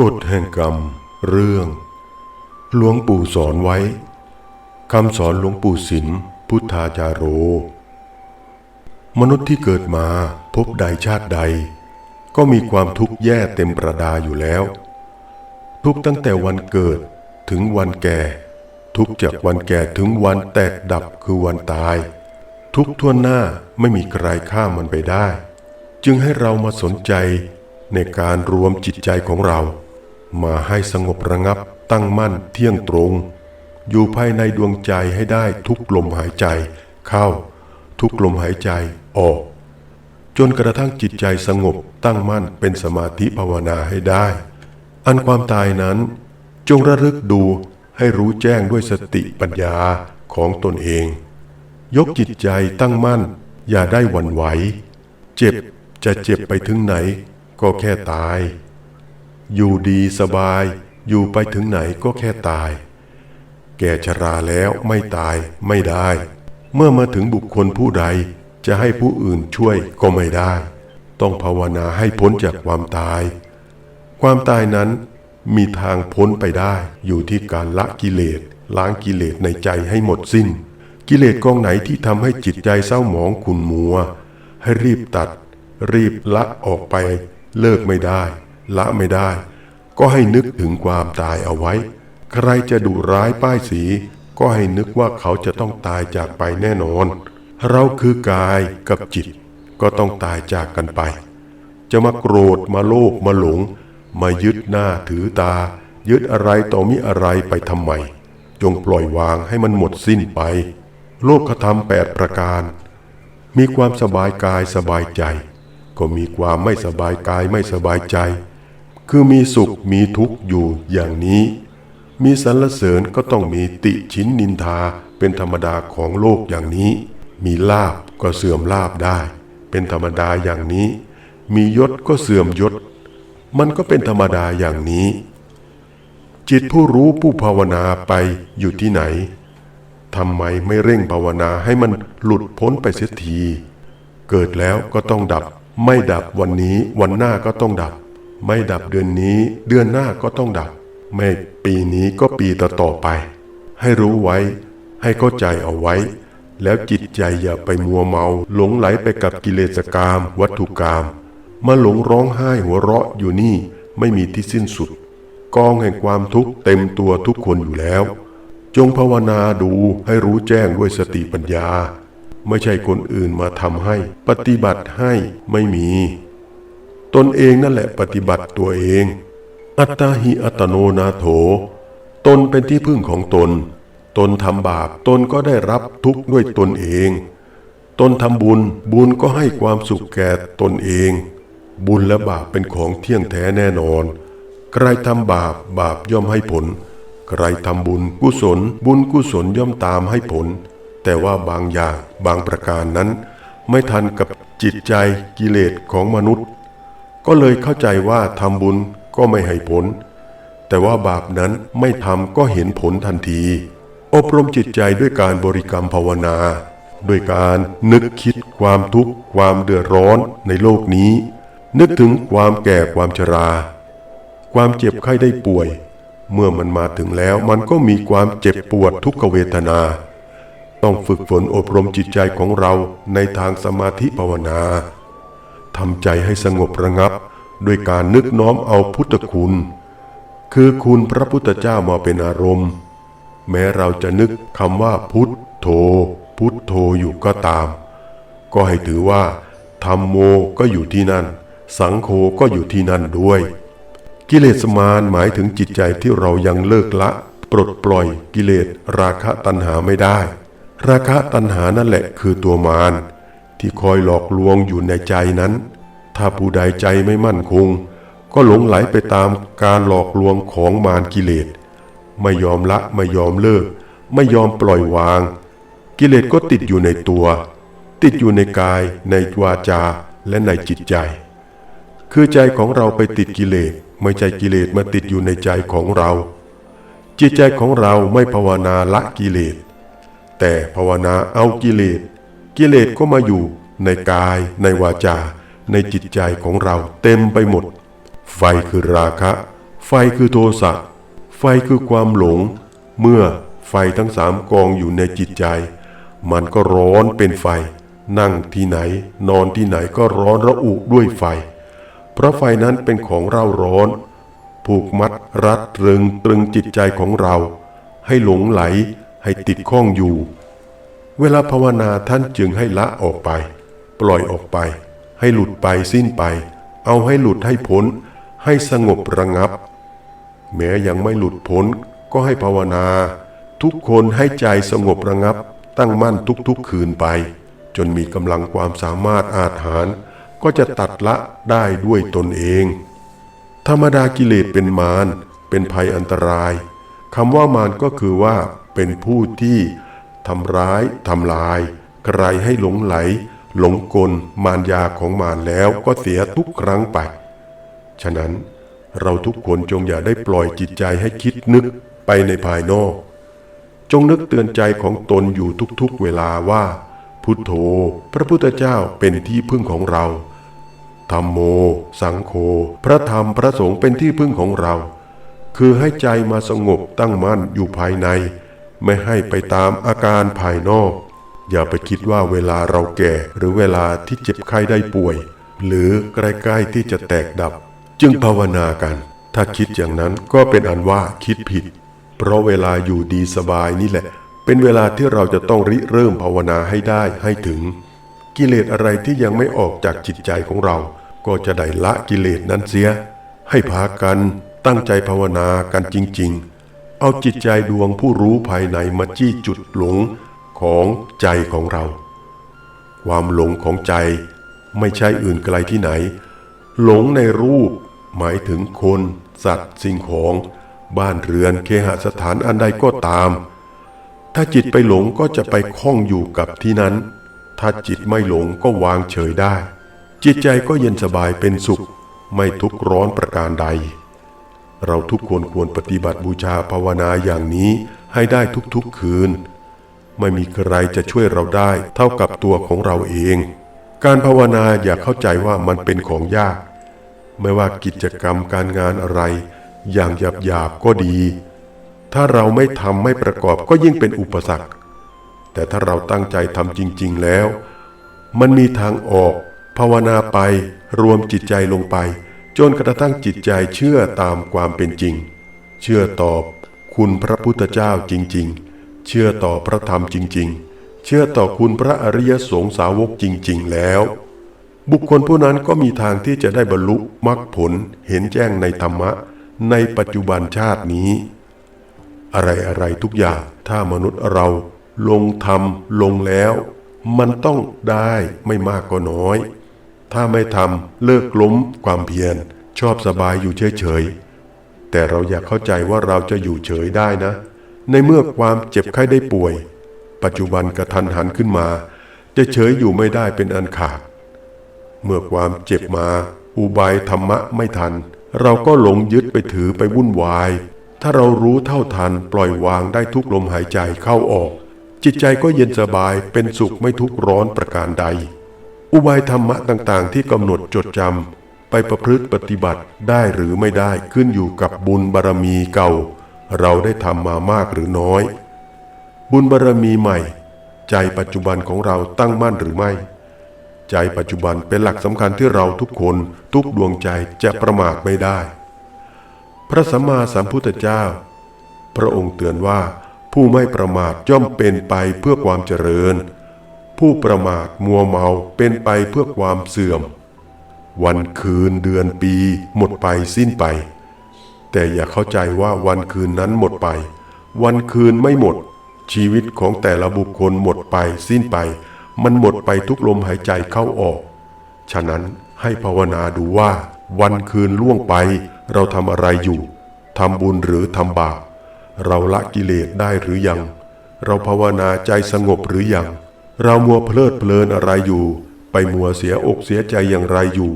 กฎแห่งกรรม เรื่อง หลวงปู่สอนไว้คำสอนหลวงปู่สิมพุทธาจาโร มนุษย์ที่เกิดมาพบใดชาติใด ก็มีความทุกข์แย่เต็มประดาอยู่แล้ว ทุกตั้งแต่วันเกิดถึงวันแก่ ทุกจากวันแก่ถึงวันแตกดับคือวันตาย ทุกทั่วหน้าไม่มีใครข้ามมันไปได้ จึงให้เรามาสนใจในการรวมจิตใจของเรา มาให้สงบระงับตั้งมั่นเที่ยงตรง อยู่ภายในดวงใจให้ได้ทุกลมหายใจ เข้า ทุกลมหายใจออก จนกระทั่งจิตใจสงบตั้งมั่นเป็นสมาธิภาวนาให้ได้ อันความตายนั้น จงระลึกดูให้รู้แจ้งด้วยสติปัญญาของตนเอง ยกจิตใจตั้งมั่น อย่าได้หวั่นไหว เจ็บจะเจ็บไปถึงไหน ก็แค่ตาย อยู่ดีสบาย อยู่ไปถึงไหนก็แค่ตาย แก่ชราแล้วไม่ตายไม่ได้ เมื่อมาถึงบุคคลผู้ใดจะให้ผู้อื่นช่วยก็ไม่ได้ ต้องภาวนาให้พ้นจากความตาย ความตายนั้นมีทางพ้นไปได้อยู่ที่การละกิเลสล้างกิเลสในใจให้หมดสิ้น กิเลสกองไหนที่ทำให้จิตใจเศร้าหมองขุ่นมัว ให้รีบตัด รีบละออกไป เลิกไม่ได้ ละไม่ได้ ก็ให้นึกถึงความตายเอาไว้ ใครจะดุร้ายป้ายสี ก็ให้นึกว่าเขาจะต้องตายจากไปแน่นอน เราคือกายกับจิต ก็ต้องตายจากกันไป จะมาโกรธมาโลภมาหลง มายึดหน้าถือตา ยึดอะไรต่อมิอะไรไปทำไม จงปล่อยวางให้มันหมดสิ้นไป โลกธรรมแปดประการ มีความสบายกายสบายใจก็มีความไม่สบายกายไม่สบายใจ คือมีสุขมีทุกข์อยู่อย่างนี้ มีสรรเสริญก็ต้องมีติชินนินทาเป็นธรรมดาของโลกอย่างนี้ มีลาบก็เสื่อมลาบได้ เป็นธรรมดาอย่างนี้ มียศก็เสื่อมยศ มันก็เป็นธรรมดาอย่างนี้ จิตผู้รู้ผู้ภาวนาไปอยู่ที่ไหนทำไมไม่เร่งภาวนาให้มันหลุดพ้นไปเสียที เกิดแล้วก็ต้องดับ ไม่ดับวันนี้วันหน้าก็ต้องดับ ไม่ดับเดือนนี้ เดือนหน้าก็ต้องดับ ไม่ปีนี้ก็ปีต่อต่อไป ให้รู้ไว้ ให้เข้าใจเอาไว้ แล้วจิตใจอย่าไปมัวเมาหลงไหลไปกับกิเลสกรรมวัตถุกรรมมาหลงร้องไห้หัวเราะอยู่นี่ไม่มีที่สิ้นสุด กองแห่งความทุกข์เต็มตัวทุกคนอยู่แล้ว จงภาวนาดูให้รู้แจ้งด้วยสติปัญญา ไม่ใช่คนอื่นมาทำให้ ปฏิบัติให้ไม่มี ตนเองนั่นแหละปฏิบัติตัวเอง อัตตาหิอัตโนนาโถ ตนเป็นที่พึ่งของตน ตนทำบาปตนก็ได้รับทุกข์ด้วยตนเอง ตนทำบุญบุญก็ให้ความสุขแก่ตนเอง บุญและบาปเป็นของเที่ยงแท้แน่นอน ใครทำบาปบาปย่อมให้ผล ใครทำบุญกุศล บุญกุศลย่อมตามให้ผล แต่ว่าบางอย่างบางประการนั้น ไม่ทันกับจิตใจกิเลสของมนุษย์ ก็เลยเข้าใจว่าทำบุญก็ไม่ให้ผล แต่ว่าบาปนั้นไม่ทำก็เห็นผลทันที อบรมจิตใจด้วยการบริกรรมภาวนา ด้วยการนึกคิดความทุกข์ความเดือดร้อนในโลกนี้ นึกถึงความแก่ความชรา ความเจ็บไข้ได้ป่วย เมื่อมันมาถึงแล้วมันก็มีความเจ็บปวดทุกขเวทนาต้องฝึกฝนอบรมจิตใจของเราในทางสมาธิภาวนา ทำใจให้สงบระงับ ด้วยการนึกน้อมเอาพุทธคุณ คือคุณพระพุทธเจ้ามาเป็นอารมณ์ แม้เราจะนึกคำว่าพุทโธ พุทโธอยู่ก็ตาม ก็ให้ถือว่าธรรมโมก็อยู่ที่นั่น สังโฆก็อยู่ที่นั่นด้วย กิเลสมารหมายถึงจิตใจที่เรายังเลิกละ ปลดปล่อยกิเลสราคะตัณหาไม่ได้ ราคะตัณหานั่นแหละคือตัวมาร ที่คอยหลอกลวงอยู่ในใจนั้น ถ้าผู้ใดใจไม่มั่นคง ก็หลงไหลไปตามการหลอกลวงของมารกิเลส ไม่ยอมละไม่ยอมเลิก ไม่ยอมปล่อยวาง กิเลสก็ติดอยู่ในตัว ติดอยู่ในกาย ในวาจาและในจิตใจ คือใจของเราไปติดกิเลสไม่ใช่กิเลสมาติดอยู่ในใจของเรา จิตใจของเราไม่ภาวนาละกิเลส แต่ภาวนาเอากิเลส กิเลสก็มาอยู่ในกาย ในวาจา ในจิตใจของเราเต็มไปหมด ไฟคือราคะ ไฟคือโทสะไฟคือความหลง เมื่อไฟทั้งสามกองอยู่ในจิตใจ มันก็ร้อนเป็นไฟ นั่งที่ไหน นอนที่ไหนก็ร้อนระอุด้วยไฟ เพราะไฟนั้นเป็นของเร่าร้อน ผูกมัดรัดตรึงตรึงจิตใจของเรา ให้หลงไหลให้ติดข้องอยู่ เวลาภาวนาท่านจึงให้ละออกไป ปล่อยออกไป ให้หลุดไปสิ้นไป เอาให้หลุดให้พ้น ให้สงบระงับ แม้ยังไม่หลุดพ้นก็ให้ภาวนา ทุกคนให้ใจสงบระงับ ตั้งมั่นทุกๆคืนไป จนมีกำลังความสามารถอาจหารก็จะตัดละได้ด้วยตนเอง ธรรมดากิเลสเป็นมารเป็นภัยอันตรายคำว่ามารก็คือว่าเป็นผู้ที่ ทำร้ายทำลาย ใครให้หลงไหล หลงกลมารยาของมารแล้วก็เสียทุกครั้งไป ฉะนั้นเราทุกคนจงอย่าได้ปล่อยจิตใจให้คิดนึกไปในภายนอก จงนึกเตือนใจของตนอยู่ทุกๆเวลาว่า พุทโธ พระพุทธเจ้าเป็นที่พึ่งของเราธรรมโม สังโฆพระธรรมพระสงฆ์เป็นที่พึ่งของเรา คือให้ใจมาสงบตั้งมั่นอยู่ภายใน ไม่ให้ไปตามอาการภายนอก อย่าไปคิดว่าเวลาเราแก่หรือเวลาที่เจ็บไข้ได้ป่วย หรือใกล้ๆที่จะแตกดับ จึงภาวนากัน ถ้าคิดอย่างนั้นก็เป็นอันว่าคิดผิด เพราะเวลาอยู่ดีสบายนี่แหละ เป็นเวลาที่เราจะต้องริเริ่มภาวนาให้ได้ให้ถึง กิเลสอะไรที่ยังไม่ออกจากจิตใจของเรา ก็จะได้ละกิเลสนั้นเสีย ให้พากันตั้งใจภาวนากันจริง ๆ เอาจิตใจดวงผู้รู้ภายในมาจี้จุดหลงของใจของเรา ความหลงของใจไม่ใช่อื่นไกลที่ไหน หลงในรูปหมายถึงคน สัตว์ สิ่งของ บ้านเรือนเคหสถานอันใดก็ตาม ถ้าจิตไปหลงก็จะไปคล้องอยู่กับที่นั้น ถ้าจิตไม่หลงก็วางเฉยได้ จิตใจก็เย็นสบายเป็นสุข ไม่ทุกข์ร้อนประการใด เราทุกคนควรปฏิบัติบูชาภาวนาอย่างนี้ให้ได้ทุกๆคืน ไม่มีใครจะช่วยเราได้เท่ากับตัวของเราเอง การภาวนาอย่าเข้าใจว่ามันเป็นของยาก ไม่ว่ากิจกรรมการงานอะไร อย่างหยาบหยาบๆก็ดี ถ้าเราไม่ทำไม่ประกอบก็ยิ่งเป็นอุปสรรค แต่ถ้าเราตั้งใจทำจริง ๆแล้ว มันมีทางออก ภาวนาไปรวมจิตใจลงไป จนกระทั่งจิตใจเชื่อตามความเป็นจริง เชื่อตอบคุณพระพุทธเจ้าจริง ๆ เชื่อต่อพระธรรมจริง ๆ เชื่อต่อคุณพระอริยสงสาวกจริง ๆ แล้ว บุคคลผู้นั้นก็มีทางที่จะได้บรรลุมรรคผลเห็นแจ้งในธรรมะ ในปัจจุบันชาตินี้ อะไรอะไรทุกอย่างถ้ามนุษย์เราลงทำลงแล้ว มันต้องได้ไม่มากก็น้อย ถ้าไม่ทำเลิกล้มความเพียร ชอบสบายอยู่เฉยๆ แต่เราอยากเข้าใจว่าเราจะอยู่เฉยได้นะ ในเมื่อความเจ็บไข้ได้ป่วย ปัจจุบันกระทันหันขึ้นมา จะเฉยอยู่ไม่ได้เป็นอันขาด เมื่อความเจ็บมา อุบายธรรมะไม่ทัน เราก็หลงยึดไปถือไปวุ่นวาย ถ้าเรารู้เท่าทันปล่อยวางได้ทุกลมหายใจเข้าออก จิตใจก็เย็นสบายเป็นสุขไม่ทุกร้อนประการใด อุบายธรรมะต่างๆ ที่กำหนดจดจำไปประพฤติปฏิบัติได้หรือไม่ได้ขึ้นอยู่กับบุญบารมีเก่า เราได้ทำมามากหรือน้อย บุญบารมีใหม่ ใจปัจจุบันของเราตั้งมั่นหรือไม่ ใจปัจจุบันเป็นหลักสำคัญที่เราทุกคนทุกดวงใจจะประมาทไม่ได้ พระสัมมาสัมพุทธเจ้า พระองค์เตือนว่าผู้ไม่ประมาทย่อมเป็นไปเพื่อความเจริญ ผู้ประมาทมัวเมาเป็นไปเพื่อความเสื่อม วันคืนเดือนปีหมดไปสิ้นไป แต่อย่าเข้าใจว่าวันคืนนั้นหมดไป วันคืนไม่หมด ชีวิตของแต่ละบุคคลหมดไปสิ้นไป มันหมดไปทุกลมหายใจเข้าออก ฉะนั้นให้ภาวนาดูว่า วันคืนล่วงไป เราทำอะไรอยู่ทำบุญหรือทำบาปเราละกิเลสได้หรือยัง เราภาวนาใจสงบหรือยัง เรามัวเพลิดเพลินอะไรอยู่ ไปมัวเสียอกเสียใจอย่างไรอยู่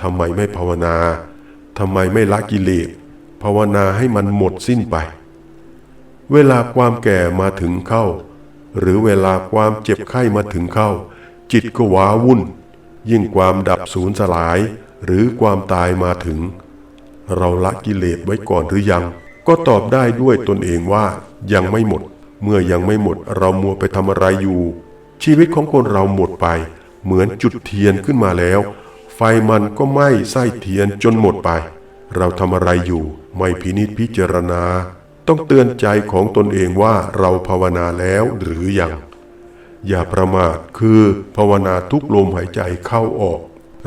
ทำไมไม่ภาวนาทำไมไม่ละกิเลสภาวนาให้มันหมดสิ้นไป เวลาความแก่มาถึงเข้า หรือเวลาความเจ็บไข้มาถึงเข้า จิตก็ว้าวุ่น ยิ่งความดับสูญสลาย หรือความตายมาถึง เราละกิเลสไว้ก่อนหรือยัง ก็ตอบได้ด้วยตนเองว่ายังไม่หมด เมื่อยังไม่หมดเรามัวไปทำอะไรอยู่ ชีวิตของคนเราหมดไป เหมือนจุดเทียนขึ้นมาแล้ว ไฟมันก็ไหม้ไส้เทียนจนหมดไป เราทำอะไรอยู่ไม่พินิจพิจารณา ต้องเตือนใจของตนเองว่าเราภาวนาแล้วหรือยัง อย่าประมาทคือภาวนาทุกลมหายใจเข้าออก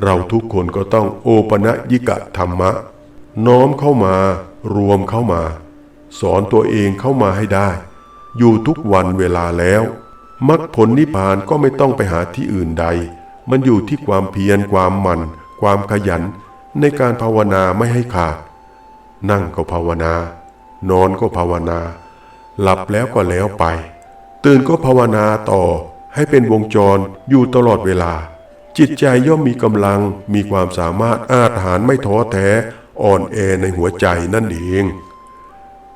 เราทุกคนก็ต้องโอปะยิกะธรรมะ น้อมเข้ามารวมเข้ามา สอนตัวเองเข้ามาให้ได้ อยู่ทุกวันเวลาแล้ว มรรคผลนิพพานก็ไม่ต้องไปหาที่อื่นใด มันอยู่ที่ความเพียรความหมั่น ความขยัน ในการภาวนาไม่ให้ขาด นั่งก็ภาวนา นอนก็ภาวนา หลับแล้วก็แล้วไป ตื่นก็ภาวนาต่อ ให้เป็นวงจรอยู่ตลอดเวลา จิตใจย่อมมีกำลังมีความสามารถอาจหารไม่ท้อแท้ อ่อนแอในหัวใจนั่นเอง